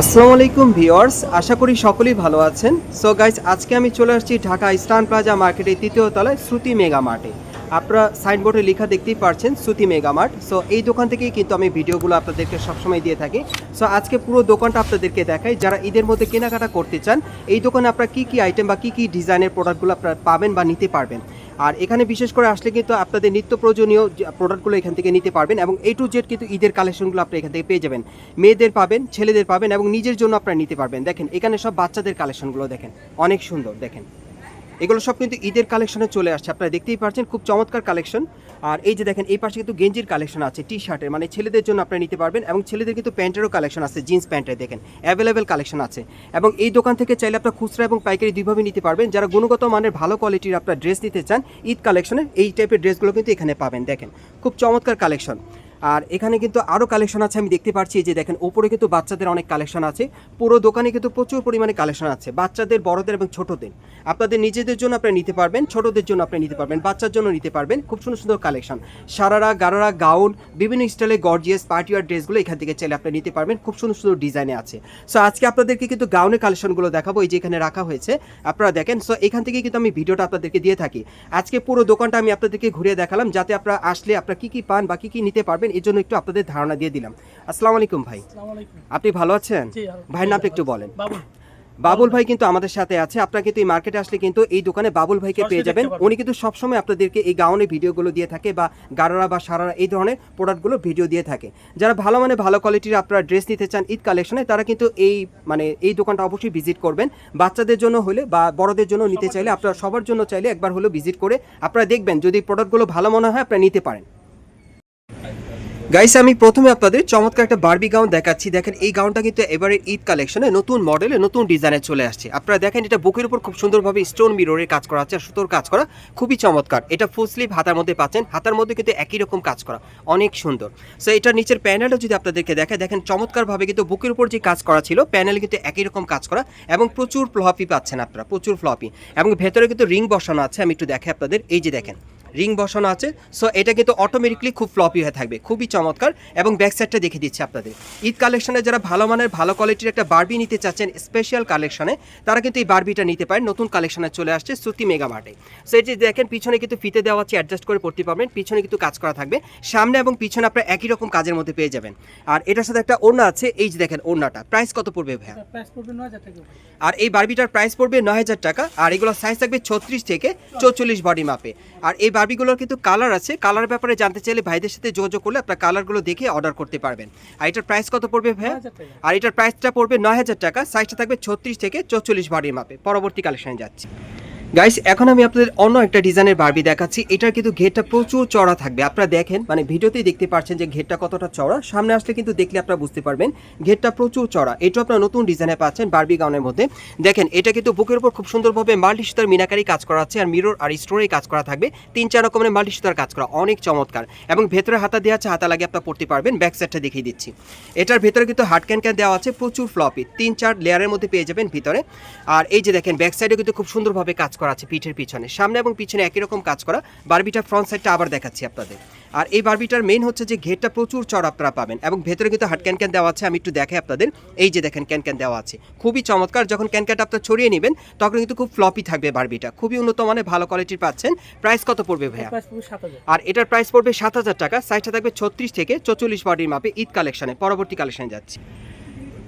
আসসালামু আলাইকুম ভিওয়ার্স আশা করি সকলেই ভালো আছেন। সো গাইজ আজকে আমি চলে আসছি ঢাকা ইস্টার্ন প্লাজা মার্কেটের তৃতীয় তলায় শ্রুতি মেগা মার্টে। আপনারা সাইনবোর্ডে লেখা দেখতেই পারছেন শ্রুতি মেগা মার্ট। সো এই দোকান থেকেই কিন্তু আমি ভিডিওগুলো আপনাদেরকে সবসময় দিয়ে থাকি। সো আজকে পুরো দোকানটা আপনাদেরকে দেখাই। যারা ঈদের মধ্যে কেনাকাটা করতে চান, এই দোকানে আপনারা কী কী আইটেম বা কী কী ডিজাইনের প্রোডাক্টগুলো আপনারা পাবেন বা নিতে পারবেন। আর এখানে বিশেষ করে আসলে কিন্তু আপনাদের নিত্য প্রয়োজনীয় প্রোডাক্টগুলো এখান থেকে নিতে পারবেন এবং এ টু জেড কিন্তু ঈদের কালেকশনগুলো আপনি এখান থেকে পেয়ে যাবেন। মেয়েদের পাবেন, ছেলেদের পাবেন এবং নিজের জন্য আপনারা নিতে পারবেন। দেখেন, এখানে সব বাচ্চাদের কালেকশনগুলো দেখেন। অনেক সুন্দর, দেখেন। এগুলো সব কিন্তু ঈদের কালেকশনে চলে আসছে। আপনারা দেখতেই পাচ্ছেন, খুব চমৎকার কালেকশন আর এই যে দেখেন, এই পাশে কিন্তু গেঞ্জির কালেকশন আছে টি শার্টের মানে ছেলেদের জন্য আপনি নিতে পারবেন এবং ছেলেদের কিন্তু প্যান্টেরও কালেকশন আছে জিন্স প্যান্টের দেখেন অ্যাভেলেবেল কালেকশন আছে। এবং এই দোকান থেকে চাইলে আপনার খুচরা এবং পাইকারি দুইভাবে নিতে পারবেন। যারা গুণগত মানের ভালো কোয়ালিটির আপনার ড্রেস নিতে চান, ঈদ কালেকশনের এই টাইপের ড্রেসগুলো কিন্তু এখানে পাবেন, দেখেন। খুব চমৎকার কালেকশন আর এখানে কিন্তু আরও কালেকশন আছে, আমি দেখতে পাচ্ছি যে দেখেন, ওপরে কিন্তু বাচ্চাদের অনেক কালেকশন আছে। পুরো দোকানে কিন্তু প্রচুর পরিমাণে কালেকশন আছে, বাচ্চাদের, বড়দের এবং ছোটদের। আপনাদের নিজেদের জন্য আপনি নিতে পারবেন, ছোটদের জন্য আপনি নিতে পারবেন, বাচ্চার জন্য নিতে পারবেন, খুব সুন্দর সুন্দর কালেকশন সারারা, গারারা, গাউন, বিভিন্ন স্টাইলে গর্জিয়াস পার্টি আর ড্রেসগুলো এখান থেকে চাইলে আপনি নিতে পারবেন, খুব সুন্দর সুন্দর ডিজাইনে আছে। সো আজকে আপনাদেরকে কিন্তু গাউনের কালেকশনগুলো দেখাবো, এই যে এখানে রাখা হয়েছে, আপনারা দেখেন। সো এখান থেকে কিন্তু আমি ভিডিওটা আপনাদেরকে দিয়ে থাকি। আজকে পুরো দোকানটা আমি আপনাদেরকে ঘুরিয়ে দেখালাম, যাতে আপনারা আসলে আপনারা কী কী পান বা কী কী নিতে পারবেন এর জন্য একটু আপনাদের ধারণা দিয়ে দিলাম। আসসালামু আলাইকুম ভাই। আপনি ভালো আছেন। ভাইয়ের নামটা একটু বলেন। বাবুল। ভাই কিন্তু আমাদের সাথে আছে। আপনারা কিন্তু এই মার্কেটে আসলে কিন্তু এই দোকানে বাবুল ভাইকে পেয়ে যাবেন। উনি কিন্তু সবসময় আপনাদেরকে এই গাউনের ভিডিওগুলো দিয়ে থাকে বা গারারা বা সারারা এই ধরনের প্রোডাক্টগুলো ভিডিও দিয়ে থাকে। যারা ভালো মানে ভালো কোয়ালিটির আপনারা ড্রেস নিতে চান ঈদ কালেকশনে তারা কিন্তু এই মানে এই দোকানটা অবশ্যই ভিজিট করবেন। বাচ্চাদের জন্য হলে বা বড়দের জন্য নিতে চাইলে আপনারা সবার জন্য চাইলে একবার হলেও ভিজিট করে আপনারা দেখবেন যদি প্রোডাক্টগুলো ভালো মনে হয় আপনারা নিতে পারেন। গাইস আমি প্রথমে আপনাদের চমৎকার একটা বার্বি গাউন দেখাচ্ছি। দেখেন, এই গাউনটা কিন্তু এবারে ঈদ কালেকশনে নতুন মডেলে নতুন ডিজাইনে চলে আসছে। আপনারা দেখেন, এটা বুকের উপর খুব সুন্দরভাবে স্টোন মিররের কাজ করা আছে সুতোর কাজ করা খুবই চমৎকার। এটা ফুল স্লিভ হাতার মধ্যে পাচ্ছেন, হাতার মধ্যে কিন্তু একই রকম কাজ করা, অনেক সুন্দর। সো এটা নিচের প্যানেলও যদি আপনাদেরকে দেখে দেখেন, চমৎকারভাবে কিন্তু বুকের উপর যে কাজ করা ছিল প্যানেল কিন্তু একই রকম কাজ করা এবং প্রচুর ফ্লপি পাচ্ছেন আপনারা, প্রচুর ফ্লপি এবং ভেতরে কিন্তু রিং বসানো আছে, আমি একটু দেখে আপনাদের। এই যে দেখেন রিং বসানো আছে। সো এটা কিন্তু অটোমেটিকলি খুব ফ্লপি হয়ে থাকবে। খুবই চমৎকার এবং ব্যাক সাইডটা দেখে দিচ্ছি আপনাদের। ঈদ কালেকশনে যারা ভালো মানের ভালো কোয়ালিটির একটা বার্বি নিতে চাচ্ছেন স্পেশাল কালেকশনে তারা কিন্তু এই বারবিটা নিতে পারেন। নতুন কালেকশনে চলে আসছে শ্রুতি মেগা মার্টে। সো এই যে দেখেন পিছনে কিন্তু ফিতে দেওয়া আছে অ্যাডজাস্ট করে পড়তে পারবেন। পিছনে কিন্তু কাজ করা থাকবে। সামনে এবং পিছনে আপনারা একই রকম কাজের মধ্যে পেয়ে যাবেন। আর এটার সাথে একটা ওড়না আছে এই যে দেখেন ওড়নাটা। প্রাইস কত পড়বে ভাইয়া? আর এই বার্বিটার প্রাইস পড়বে নয় হাজার টাকা। আর এগুলো সাইজ থাকবে ছত্রিশ থেকে চৌচল্লিশ বডি মাপে আর এই বারবিগুলোর কিন্তু কালার আছে। কালার ব্যাপারে জানতে চাইলে ভাইদের সাথে যোগাযোগ করলে আপনার কালারগুলো দেখে অর্ডার করতে পারবেন। আর এটার প্রাইস কত পড়বে ভাইয়া? আর এটার প্রাইসটা পড়বে নয় হাজার টাকা। সাইজটা থাকবে ছত্রিশ থেকে চৌচল্লিশ বাড়ির মাপে। পরবর্তী কালেকশনে যাচ্ছি। গাইস এখন আমি আপনাদের অন্য একটা ডিজাইনের বারবি দেখাচ্ছি। এটার কিন্তু ঘেরটা প্রচুর চড়া থাকবে। আপনারা দেখেন মানে ভিডিওতেই দেখতে পাচ্ছেন যে ঘেরটা কতটা চড়া সামনে আসলে কিন্তু দেখলে আপনারা বুঝতে পারবেন, ঘেরটা প্রচুর চড়া এটা আপনারা নতুন ডিজাইনে পাচ্ছেন বারবি গাউনের মধ্যে। দেখেন, এটা কিন্তু বুকের উপর খুব সুন্দরভাবে মাল্টি সুতার মিনাকারি কাজ করা আছে আর মিরর আর স্টোরে কাজ করা থাকবে। তিন চার রকমের মাল্টি সুতার কাজ করা, অনেক চমৎকার। এবং ভেতরে হাতা দেওয়া আছে, হাতা লাগিয়ে আপনারা পড়তে পারবেন। ব্যাক সাইডটা দেখিয়ে দিচ্ছি। এটার ভেতরে কিন্তু হাট ক্যান ক্যান দেওয়া আছে, প্রচুর ফ্লপি তিন চার লেয়ারের মধ্যে পেয়ে যাবেন ভিতরে। আর এই যে দেখেন ব্যাক সাইডে কিন্তু খুব সুন্দরভাবে কাজ করা আছে পিঠের পিছনে। সামনে এবং পিছনে একই রকম কাজ করা। বারবিটা ফ্রন্ট সাইডটা আবার দেখাচ্ছি আপনাদের। আর এই বারবিটার মেইন হচ্ছে যে ঘেরটা প্রচুর চড় আপনারা পাবেন এবং ভেতরে কিন্তু হাট ক্যান ক্যান দেওয়া আছে আমি একটু দেখাই আপনাদের। এই যে দেখেন ক্যান ক্যান দেওয়া আছে। খুবই চমৎকার যখন ক্যান ক্যানটা আপনার ছড়িয়ে নেবেন তখন কিন্তু খুব ফ্লপি থাকবে বারবিটা। খুবই উন্নত মানের ভালো কোয়ালিটির পাচ্ছেন। প্রাইস কত পড়বে ভাইয়া? আর এটার প্রাইস পড়বে সাত হাজার টাকা। সাইজটা থাকবে ছত্রিশ থেকে চৌচল্লিশ বডির মাপে ঈদ কালেকশনে পরবর্তী কালেকশনে যাচ্ছি।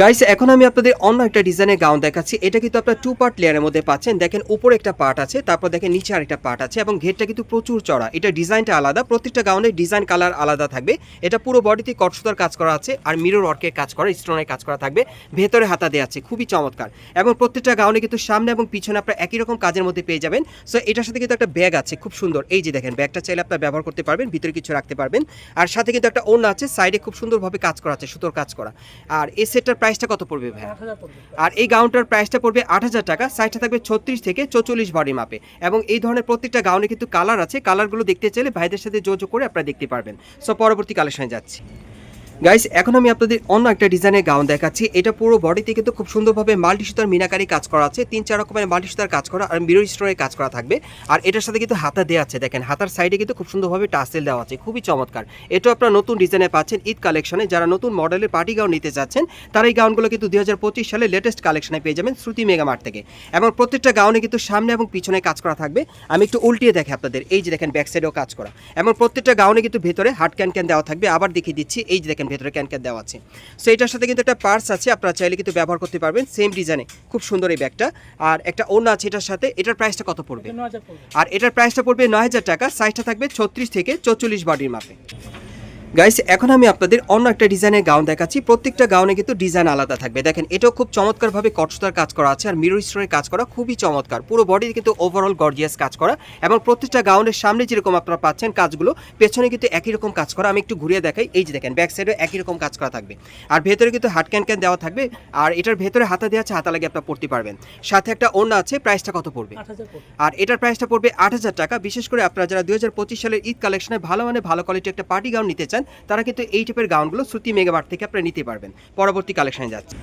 গাইস এখন আমি আপনাদের অন্য একটা ডিজাইনের গাউন দেখাচ্ছি। এটা কিন্তু আপনার টু পার্ট লেয়ারের মধ্যে পাচ্ছেন। দেখেন, উপরে একটা পার্ট আছে, তারপর দেখেন নিচে আরেকটা পার্ট আছে এবং ঘেরটা কিন্তু প্রচুর চড়া এটা ডিজাইনটা আলাদা, প্রত্যেকটা গাউনের ডিজাইন কালার আলাদা থাকবে। এটা পুরো বডিতে কটসুতার কাজ করা আছে আর মিরর ওয়ার্কের কাজ করা স্টোনের কাজ করা থাকবে। ভেতরে হাতা দেওয়া আছে, খুবই চমৎকার। এবং প্রত্যেকটা গাউনে কিন্তু সামনে এবং পিছনে আপনার একই রকম কাজের মধ্যে পেয়ে যাবেন। সো এটার সাথে কিন্তু একটা ব্যাগ আছে, খুব সুন্দর। এই যে দেখেন ব্যাগটা চাইলে আপনার ব্যবহার করতে পারবেন, ভিতরে কিছু রাখতে পারবেন। আর সাথে কিন্তু একটা ওড়না আছে সাইডে খুব সুন্দরভাবে কাজ করা আছে, সুতোর কাজ করা। আর এই সেটটার প্রাইসটা কত পড়বে ভাই আর এই গাউনটার প্রাইসটা পড়বে আট হাজার টাকা সাইজটা থাকবে ছত্রিশ থেকে চৌচল্লিশ বডি মাপে এবং এই ধরনের প্রত্যেকটা গাউনে কিন্তু কালার আছে। কালারগুলো দেখতে চাইলে ভাইদের সাথে যোগাযোগ করে আপনারা দেখতে পারবেন। সো পরবর্তী কালেকশনে যাচ্ছি। গাইস এখন আমি আপনাদের অন্য একটা ডিজাইনের গাউন দেখাচ্ছি। এটা পুরো বডিতে কিন্তু খুব সুন্দরভাবে মাল্টি সুতার মিনাকারি কাজ করা আছে। তিন, চার রকমের মাল্টি সুতার কাজ করা আর মিরর স্টোনের কাজ করা থাকবে। আর এটার সাথে কিন্তু হাতা দেওয়া আছে, দেখেন। হাতার সাইডে কিন্তু খুব সুন্দরভাবে টাসেল দেওয়া আছে। খুবই চমৎকার। এটা আপনারা নতুন ডিজাইনে পাচ্ছেন ঈদ কালেকশনে যারা নতুন মডেলের পার্টি গাউন নিতে চাচ্ছেন তারা এই গাউনগুলো কিন্তু দুই হাজার পঁচিশ সালে লেটেস্ট কালেকশনে পেয়ে যাবেন শ্রুতি মেগামার্ট থেকে। এবং প্রত্যেকটা গাউনে কিন্তু সামনে এবং পিছনে কাজ করা থাকবে। আমি একটু উল্টিয়ে দেখে আপনাদের। এই যে দেখেন ব্যাক সাইডেও কাজ করা। এবং প্রত্যেকটা গাউনে কিন্তু ভেতরে হার্ড ক্যান ক্যান দেওয়া থাকবে। আবার দেখিয়ে দিচ্ছি। এই যে দেখেন ভেতরে ক্যান ক্যান দেওয়া আছে। সো এটার সাথে কিন্তু একটা পার্স আছে আপনারা চাইলে কিন্তু ব্যবহার করতে পারবেন। সেম ডিজাইনে খুব সুন্দর এই ব্যাগটা আর একটা অন্য আছে এটার সাথে এটার প্রাইসটা কত পড়বে? পড়বে। আর এটার প্রাইসটা পড়বে নয় হাজার টাকা সাইজটা থাকবে ছত্রিশ থেকে চৌচল্লিশ বডির মাপে। গাইস এখন আমি আপনাদের অন্য একটা ডিজাইনের গাউন দেখাচ্ছি। প্রত্যেকটা গাউনে কিন্তু ডিজাইন আলাদা থাকবে। দেখেন এটাও খুব চমৎকারভাবে কটসুতার কাজ করা আছে আর মিরর স্টোনের কাজ করা খুবই চমৎকার। পুরো বডি কিন্তু ওভারঅল গর্জিয়াস কাজ করা এবং প্রত্যেকটা গাউনের সামনে যেরকম আপনারা পাচ্ছেন কাজগুলো পেছনে কিন্তু একই রকম কাজ করা। আমি একটু ঘুরিয়ে দেখাই। এই যে দেখেন ব্যাক সাইডে একই রকম কাজ করা থাকবে। আর ভেতরে কিন্তু হাট ক্যান ক্যান দেওয়া থাকবে। আর এটার ভেতরে হাতা দেওয়া আছে হাতা লাগে আপনারা পড়তে পারবেন। সাথে একটা ওড়না আছে প্রাইসটা কত পড়বে? আর এটার প্রাইসটা পড়বে আট হাজার টাকা। বিশেষ করে আপনারা যারা দুই হাজার পঁচিশ সালের ঈদ কালেকশনে ভালো মানে ভালো কোয়ালিটি একটা পার্টি গাউন নিতে চান তারা কিন্তু এই টাইপের গাউনগুলো শ্রুতি মেগাবার থেকে আপনারা নিতে পারবেন। পরবর্তী কালেকশনে যাচ্ছে।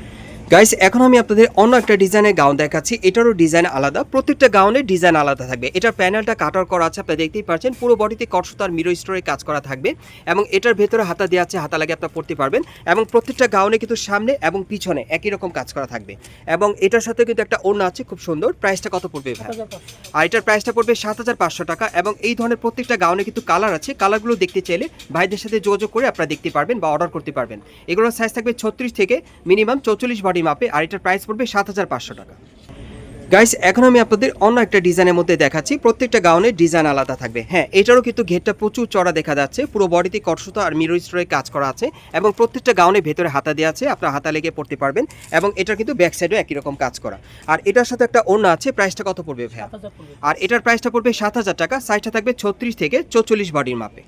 গাইস এখন আমি আপনাদের অন্য একটা ডিজাইনের গাউন দেখাচ্ছি। এটারও ডিজাইন আলাদা প্রত্যেকটা গাউনের ডিজাইন আলাদা থাকবে। এটার প্যানেলটা কাটার করা আছে আপনারা দেখতেই পাচ্ছেন। পুরো বডিতে কটসুতার মিরো স্টোরে কাজ করা থাকবে এবং এটার ভেতরে হাতা দেওয়া আছে হাতা লাগে আপনারা পড়তে পারবেন এবং প্রত্যেকটা গাউনে কিন্তু সামনে এবং পিছনে একই রকম কাজ করা থাকবে। এবং এটার সাথে কিন্তু একটা ওড়না আছে খুব সুন্দর। প্রাইসটা কত পড়বে ভাই? আর এটার প্রাইসটা পড়বে সাত হাজার পাঁচশো টাকা এবং এই ধরনের প্রত্যেকটা গাউনে কিন্তু কালার আছে। কালারগুলো দেখতে চাইলে ভাইদের সাথে যোগাযোগ করে আপনারা দেখতে পারবেন বা অর্ডার করতে পারবেন। এগুলোর সাইজ থাকবে ছত্রিশ থেকে মিনিমাম চৌচল্লিশ বডি মাপে আর এটার প্রাইস পড়বে সাত হাজার পাঁচশো টাকা। গাইস এখন আমি আপনাদের অন্য একটা ডিজাইনের মধ্যে দেখাচ্ছি। প্রত্যেকটা গাউনের ডিজাইন আলাদা থাকবে। হ্যাঁ এটারও কিন্তু ঘেরটা প্রচুর চড়া দেখা যাচ্ছে। পুরো বডিতে কটসুতা আর মিরর স্টোরে কাজ করা আছে এবং প্রত্যেকটা গাউনের ভেতরে হাতা দেওয়া আছে। আপনার হাতা লেগে পড়তে পারবেন এবং এটার কিন্তু ব্যাক সাইডেও একই রকম কাজ করা। আর এটার সাথে একটা ওড়না আছে। প্রাইসটা কত পড়বে ভাইয়া? পড়বে। আর এটার প্রাইসটা পড়বে সাত হাজার টাকা। সাইজটা থাকবে ছত্রিশ থেকে চৌচল্লিশ বডির মাপে।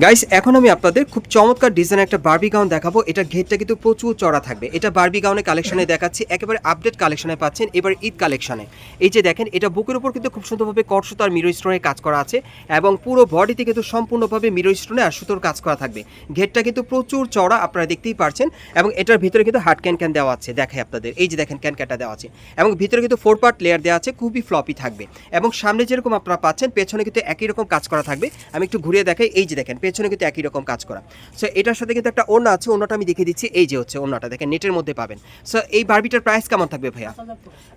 গাইস এখন আমি আপনাদের খুব চমৎকার ডিজাইন একটা বারবি গাউন দেখাবো। এটা ঘেরটা কিন্তু প্রচুর চড়া থাকবে। এটা বারবি গাউনের কালেকশনে দেখাচ্ছি। একেবারে আপডেট কালেকশনে পাচ্ছেন। এবার ঈদ কালেকশনে এই যে দেখেন, এটা বুকের উপর কিন্তু খুব সুন্দরভাবে কট সুতো আর মিরো স্টোনের কাজ করা আছে এবং পুরো বডিতে কিন্তু সম্পূর্ণভাবে মিরো স্টোনে আর সুতোর কাজ করা থাকবে। ঘেরটা কিন্তু প্রচুর চড়া, আপনারা দেখতেই পারছেন। এবং এটার ভিতরে কিন্তু হার্ড ক্যান ক্যান দেওয়া আছে। দেখাই আপনাদের। এই যে দেখেন, ক্যান ক্যানটা দেওয়া আছে। এবং ভিতরে কিন্তু ফোর পার্ট লেয়ার দেওয়া আছে। খুবই ফ্লপি থাকবে। এবং সামনে যেরকম আপনারা পাচ্ছেন, পেছনে কিন্তু একই রকম কাজ করা থাকবে। আমি একটু ঘুরিয়ে দেখাই। এই যে দেখেন পেছনে কিন্তু একই রকম কাজ করা। সো এটার সাথে কিন্তু একটা ওড়না আছে, ওড়নাটা আমি দেখিয়ে দিচ্ছি। এই যে হচ্ছে ওড়নাটা, দেখেন, নেটের মধ্যে পাবেন। সো এই বারবিটার প্রাইস কেমন থাকবে ভাইয়া?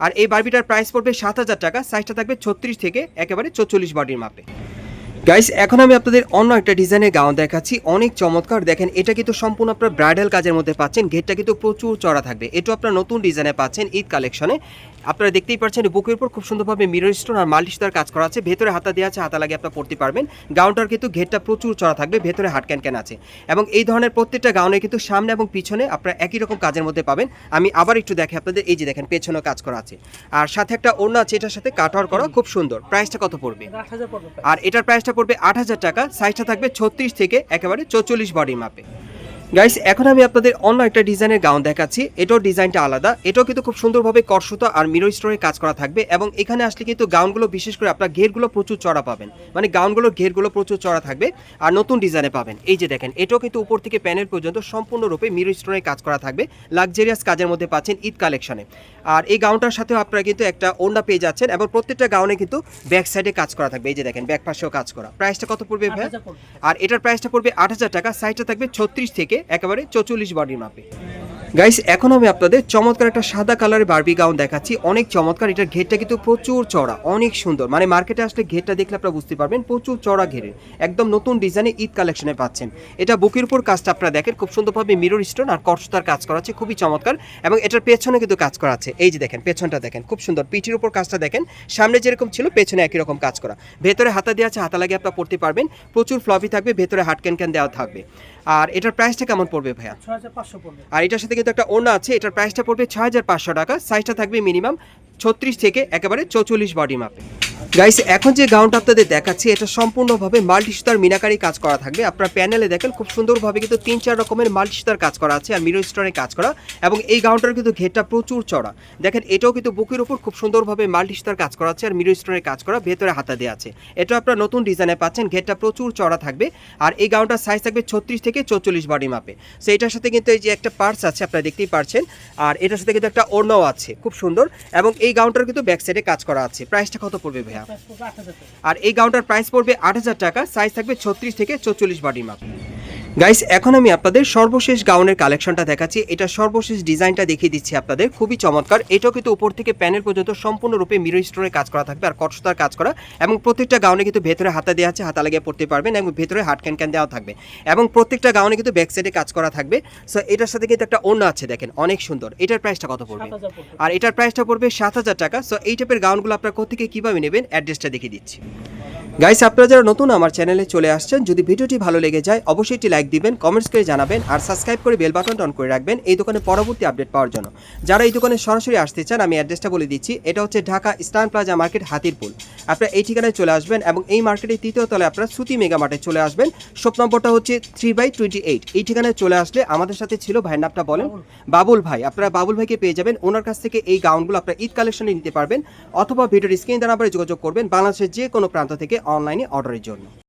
আর এই বারবিটার প্রাইস পড়বে সাত হাজার টাকা সাইজটা থাকবে ছত্রিশ থেকে একেবারে চৌচল্লিশ বডির মাপে। গাইস এখন আমি আপনাদের অন্য একটা ডিজাইনের গাউন দেখাচ্ছি, অনেক চমৎকার। দেখেন, এটা কিন্তু সম্পূর্ণ আপনার ব্রাইডাল কাজের মধ্যে পাচ্ছেন, ঘেরটা কিন্তু প্রচুর চড়া থাকবে। এটা আপনার নতুন ডিজাইনে পাচ্ছেন ঈদ কালেকশনে আপনারা দেখতেই পাচ্ছেন বুকের উপর খুব সুন্দরভাবে মিরর স্টোন আর মাল্টি সুতার কাজ করা আছে। ভেতরে হাতা দেওয়া আছে হাতা লাগিয়ে আপনারা পড়তে পারবেন। গাউনটার কিন্তু ঘেরটা প্রচুর চড়া থাকবে ভেতরে হাট ক্যান ক্যান আছে। এবং এই ধরনের প্রত্যেকটা গাউনে কিন্তু সামনে এবং পিছনে আপনারা একই রকম কাজের মধ্যে পাবেন। আমি আবার একটু দেখে আপনাদের এই যে দেখেন পেছনেও কাজ করা আছে। আর সাথে একটা ওড়না আছে এটার সাথে কাটার করা খুব সুন্দর। প্রাইসটা কত পড়বে? আর এটার প্রাইসটা পড়বে আট হাজার টাকা সাইজটা থাকবে ছত্রিশ থেকে একেবারে চৌচল্লিশ বডি মাপে গাইস এখন আমি আপনাদের অন্য একটা ডিজাইনের গাউন দেখাচ্ছি। এটাও ডিজাইনটা আলাদা। এটাও কিন্তু খুব সুন্দরভাবে করসুতা আর মিরো স্টোরে কাজ করা থাকবে এবং এখানে আসলে কিন্তু গাউনগুলো বিশেষ করে আপনার ঘেরগুলো প্রচুর চড়া পাবেন। মানে গাউনগুলোর ঘেরগুলো প্রচুর চড়া থাকবে আর নতুন ডিজাইনে পাবেন। এই যে দেখেন এটাও কিন্তু উপর থেকে প্যানেল পর্যন্ত সম্পূর্ণরূপে মিরো স্টোরে কাজ করা থাকবে। লাক্সারিয়াস কাজের মধ্যে পাচ্ছেন ঈদ কালেকশনে আর এই গাউনটার সাথেও আপনারা কিন্তু একটা ওড়না পেয়ে যাচ্ছেন এবং প্রত্যেকটা গাউনে কিন্তু ব্যাক সাইডে কাজ করা থাকবে। এই যে দেখেন ব্যাক পাশেও কাজ করা। প্রাইসটা কত পড়বে ভাই? আর এটার প্রাইসটা পড়বে আট হাজার টাকা। সাইজটা থাকবে ছত্রিশ থেকে একেবারে চৌচল্লিশ বাড়ি মাপে। গাইস এখন আমি আপনাদের চমৎকার একটা সাদা কালারের বার্বি গাউন দেখাচ্ছি। অনেক চমৎকার এটার ঘেরটা কিন্তু প্রচুর চড়া অনেক সুন্দর। মানে মার্কেটে আসলে ঘেরটা দেখলে আপনারা বুঝতে পারবেন প্রচুর চড়া ঘেরের একদম নতুন ডিজাইনে ঈদ কালেকশনে পাচ্ছেন। এটা বুকের উপর কাজটা আপনারা দেখেন খুব সুন্দরভাবে মিরর স্টোন আর কর্সতার কাজ করা আছে খুবই চমৎকার। এবং এটার পেছনে কিন্তু কাজ করা আছে। এই যে দেখেন পেছনটা দেখেন খুব সুন্দর। পিঠের উপর কাজটা দেখেন সামনে যেরকম ছিল পেছনে একই রকম কাজ করা। ভেতরে হাতা দেওয়া আছে হাতা লাগিয়ে আপনারা পড়তে পারবেন। প্রচুর ফ্লপি থাকবে ভেতরে হাট ক্যান ক্যান দেওয়া থাকবে। আর এটার প্রাইসটা কেমন পড়বে ভাইয়া? ছয় হাজার পাঁচশো পড়বে। আর এটার সাথে কিন্তু একটা ওনা আছে, এটার প্রাইসটা পড়বে ছয় হাজার পাঁচশো টাকা। সাইজটা থাকবে মিনিমাম ছত্রিশ থেকে একেবারে চৌচল্লিশ বডি মাপে গাইস এখন যে গাউনটা আপনাদের দেখাচ্ছি, এটা সম্পূর্ণভাবে মাল্টি সুতার মিনাকারি কাজ করা থাকবে। আপনার প্যানেলে দেখেন, খুব সুন্দরভাবে কিন্তু তিন, চার রকমের মাল্টি সুতার কাজ করা আছে আর মিরো স্টোনের কাজ করা। এবং এই গাউনটার কিন্তু ঘেরটা প্রচুর চড়া দেখেন, এটাও কিন্তু বুকের উপর খুব সুন্দরভাবে মাল্টি সুতার কাজ করা আছে আর মিরো স্টোনের কাজ করা, ভেতরে হাতা দেওয়া আছে। এটা আপনার নতুন ডিজাইনে পাচ্ছেন, ঘেরটা প্রচুর চড়া থাকবে। আর এই গাউনটার সাইজ থাকবে ছত্রিশ থেকে চৌচল্লিশ বডি মাপে সো এটার সাথে কিন্তু এই যে একটা পার্স আছে, আপনারা দেখতেই পারছেন। আর এটার সাথে কিন্তু একটা ওড়নাও আছে, খুব সুন্দর। এবং এই গাউনটার কিন্তু ব্যাক সাইডে কাজ করা আছে। প্রাইসটা কত পড়বে ভাইয়া? আর এই গাউনটার প্রাইস পড়বে আট হাজার টাকা সাইজ থাকবে ছত্রিশ থেকে চৌচল্লিশ বডি মাপ গাইস এখন আমি আপনাদের সর্বশেষ গাউনের কালেকশনটা দেখাচ্ছি। এটা সর্বশেষ ডিজাইনটা দেখিয়ে দিচ্ছি আপনাদের। খুবই চমৎকার। এটাও কিন্তু উপর থেকে প্যানেল পর্যন্ত সম্পূর্ণরূপে মিরর স্টোরে কাজ করা থাকবে আর কটসতার কাজ করা। এবং প্রত্যেকটা গাউনে কিন্তু ভেতরে হাতা দেওয়া আছে হাতা লাগিয়ে পড়তে পারবেন এবং ভেতরে হাট ক্যান ক্যান দেওয়া থাকবে। এবং প্রত্যেকটা গাউনে কিন্তু ব্যাক সাইডে কাজ করা থাকবে। সো এটার সাথে কিন্তু একটা অন্য আছে দেখেন। অনেক সুন্দর। এটার প্রাইসটা কত পড়বে? আর এটার প্রাইসটা পড়বে সাত হাজার টাকা। সো এই টাইপের গাউনগুলো আপনার কোথেকে কীভাবে নেবেন? অ্যাড্রেসটা দেখিয়ে দিচ্ছি। গাইস আপনারা যারা নতুন আমার চ্যানেলে চলে আসছেন, যদি ভিডিওটি ভালো লেগে যায়, অবশ্যই একটি লাইক দিবেন কমেন্টস করে জানাবেন, আর সাবস্ক্রাইব করে বেল বাটন অন করে রাখবেন এই দোকানে পরবর্তী আপডেট পাওয়ার জন্য। যারা এই দোকানে সরাসরি আসতে চান, আমি অ্যাড্রেসটা বলে দিচ্ছি, এটা হচ্ছে ঢাকা স্টান প্লাজা মার্কেট হাতিরপুল। আপনারা এই ঠিকানায় চলে আসবেন এবং এই মার্কেটের তৃতীয় তলে আপনারা সুতি মেগা মার্টে চলে আসবেন। শপ নম্বরটা হচ্ছে থ্রি বাই টোয়েন্টি এইট এই ঠিকানায় চলে আসলে আমাদের সাথে ছিল ভাইয়ের নামটা বলেন, বাবুল ভাই। আপনারা বাবুল ভাইকে পেয়ে যাবেন, ওনার কাছ থেকে এই গাউনগুলো আপনারা ঈদ কালেকশনে নিতে পারবেন, অথবা ভিডিওর স্ক্রিন দ্বারা আপনারা যোগাযোগ করবেন। বাংলাদেশের যে কোনো প্রান্ত থেকে অনলাইনে অর্ডারের জন্য।